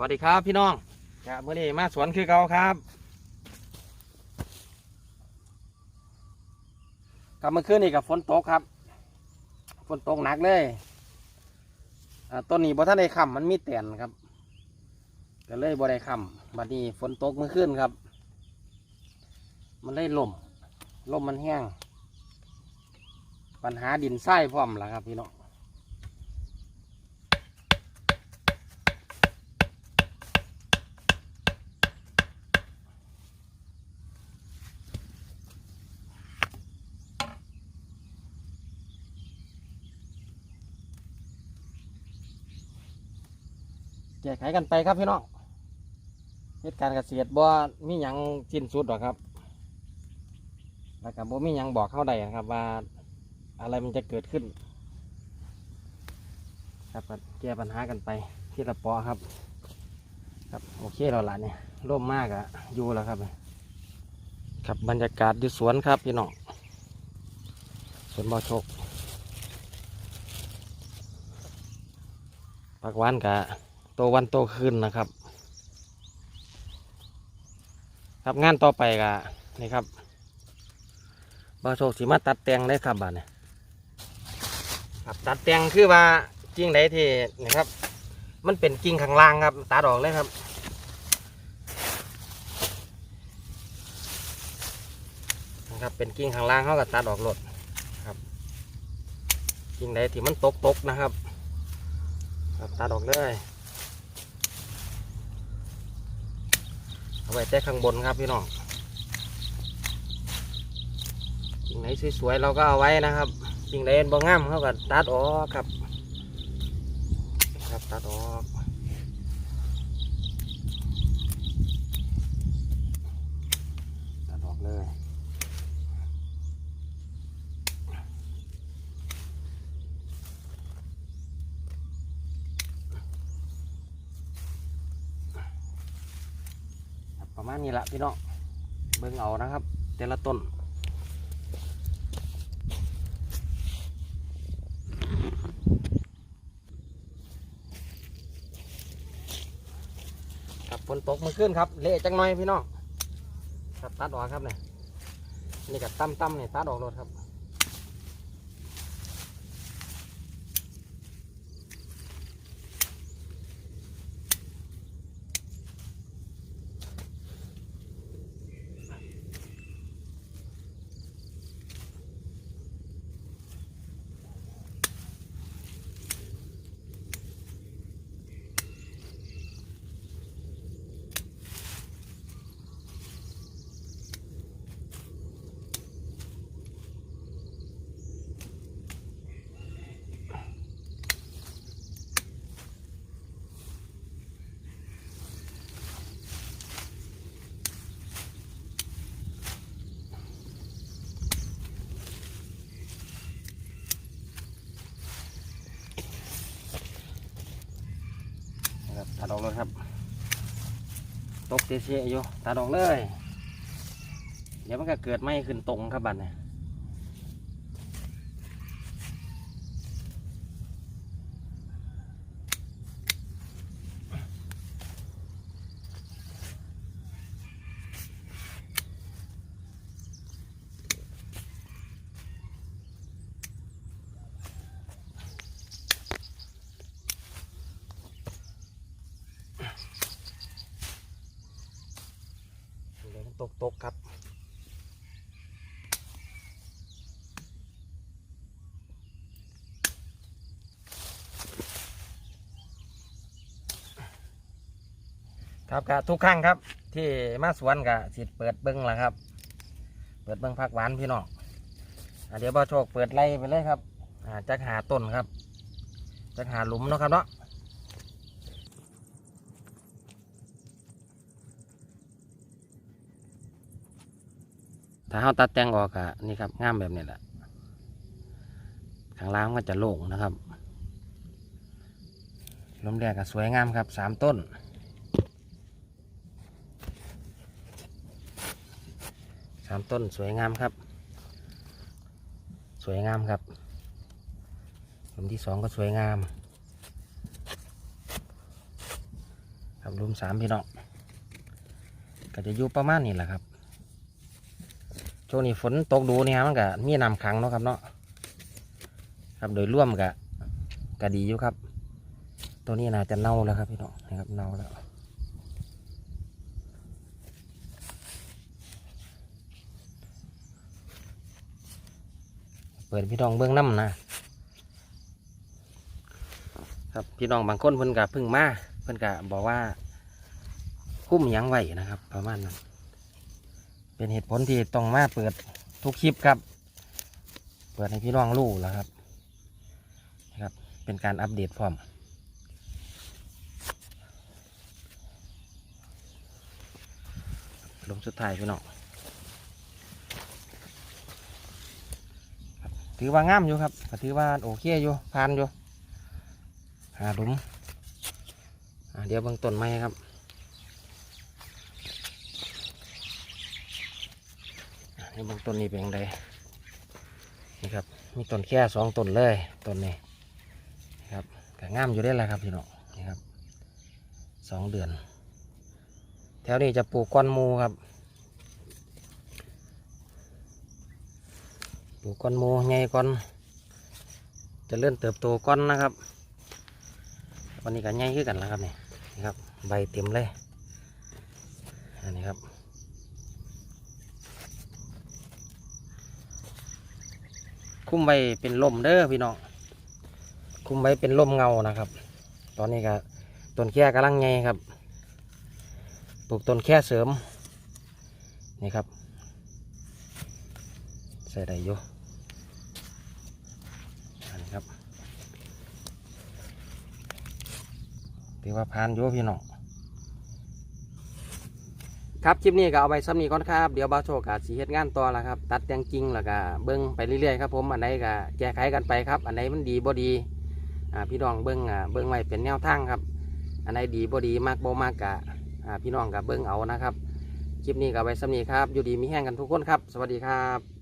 วัสดีครับพี่น้องครับเมื่อนี้มาสวนคือเก่าครับกลับมื่อคืนนี่กับฝนตกครับฝนตกหนักเลยต้นนี้บ่ท่านได้คำมันมีแตนครับก็เลยบ่ได้คำบัดนี้ฝนตกเมื่อคืนครับ มันเลยล่มล่มมันแห้ง ปัญหาดินทรายพร้อมล่ะครับพี่น้อง ก้ไขกันไปครับพี่น้องเหตุการณ์เกษตรบ่มีหยังสิ้นสุดหรอกครับแล้วก็บ่มีหยังบอกเข้าใดนะครับ ว่าอะไรมันจะเกิดขึ้น ครับแก้ปัญหากันไปที่ละปอครับ ครับโอเคเราหละเนี่ยร่มมากอะอยู่แล้วครับ ครับบรรยากาศอยู่สวนครับพี่น้องสวนบ่อชคปักหวานกะ โตวันโตขึ้นนะครับ ครับงานต่อไปก็นี่ครับบาโชคสีมาตัดแตงได้ครับบ้านเนี่ยครับตัดแตงคือว่ากิ่งใดที่นี่ครับ มันเป็นกิ่งข้างล่างครับตัดออกเลยครับนะครับเป็นกิ่งข้างล่างเขาก็ตัดออกหลดครับกิ่งใดที่มันตกตกนะครับครับตัดออกเลย เอาไว้แต่ข้างบนครับพี่น้องสิ่งไหนสวยๆเราก็เอาไว้นะครับสิ่งไหนบ่งามเขาก็ตัดออกครับครับตัดออกตัดออกเลยครับประ มาณนี้ละพี่น้องเบิ่งเอานะครับ แต่ละต้นครับฝนตกมื่อคืนครับ เละจังหน่อยพี่น้องครับตัดออกครับเนี่ยนี่กับตั้มตั้มเนี่ยตัดออกรถครับนะครับ ตกเสียๆอยู่ตัดออกเลย เดี๋ยวมันก็เกิดไม่ขึ้นตรงครับบัดเนี่ย กครับ ครับกะทุกครั้งครับ ที่มาสวนกะสิเปิดเบิ้งแหละครับ เปิดเบิ้งผักหวานพี่น้องเดี๋ยวบ่โชคเปิดไล่ไปเลยครับจักหาต้นครับจักหาหลุมเนาะครับเนาะ ถ้าเราตัดแต่งออกอะนี่ครับงามแบบนี้แหละข้างล่างมันจะโล่งนะครับลมแดดก็สวยงามครับสามต้น สามต้นสวยงามครับ สวยงามครับลมที่สองก็สวยงาม ครับลมสามพี่น้องก็จะอยู่ประมาณนี้แหละครับ ช่วงนี้ฝนตกดูเนี่ยมันก็มีน้ำขังเนาะครับเนาะครับโดยร่วมก็ก็ดีอยู่ครับ ตัวนี้น่าจะเน่าแล้วครับพี่น้องนะครับเน่าแล้วเปิดพี่น้องเบื้องน้ำนะครับพี่น้องบางคนเพิ่นกะพึ่งมาเพิ่นกะบอกว่าคุ้มยังไหวนะครับ ประมาณนั้น เป็นเหตุผลที่ต้องมาเปิดทุกคลิปครับ เปิดให้พี่น้องรู้แล้วครับนะครับ เป็นการอัปเดตพร้อมลงสุดท้ายพี่น้องถือว่างามอยู่ครับถือว่าโอเคอยู่ผ่านอยู่หาหลุมเดี๋ยวเบื้องต้นไม้ครับ นี่เบื้องต้นนี้เป็นยังไงนี่ครับ มีต้นแค่สองต้นเลยต้นนี้นครับก็งามอยู่ได้แหละครับพี่น้องนี่ครับสองเดือน แถวนี้จะปลูกก้อนมูครับ ปลูกก้อนมูใหญ่ก้อนจะเลื่อนเติบโตก้อนนะครับ วันนี้ก็ใหญ่ขึ้นกันแล้วครับนี่นี่ครับ ใบเต็มเลยอันนี้ครับ คุ้มใบเป็นลมเด้อพี่น้องคุ้มใบเป็นลมเงานะครับ ตอนนี้ก็ต้นแค่กำลังใหญ่ครับปลูกต้นแค่เสริมนี่ครับ ใส่ได้อยู่อันนี้ครับถือว่าผ่านอยู่พี่น้อง ครับคลิปนี้ก็เอาไปซ้ำนี้ก่อนครับเดี๋ยวบาโชกับสีเฮ็ดงานต่อแล้วครับตัดแต่งจริงแล้วก็เบิ้งไปเรื่อยๆครับผมอันไหนก็แก้ไขกันไปครับ อันไหนมันดีบ่ดีอ่าพี่น้องเบิ้งอ่าเบิ้งไว้เป็นแนวทางครับ อันไหนดีบ่ดีมากบ่มากกะอ่าพี่น้องกับเบิ้งเอานะครับคลิปนี้ก็เอาไปซ้ำนี้ครับอยู่ดีมีแห้งกันทุกคนครับ สวัสดีครับ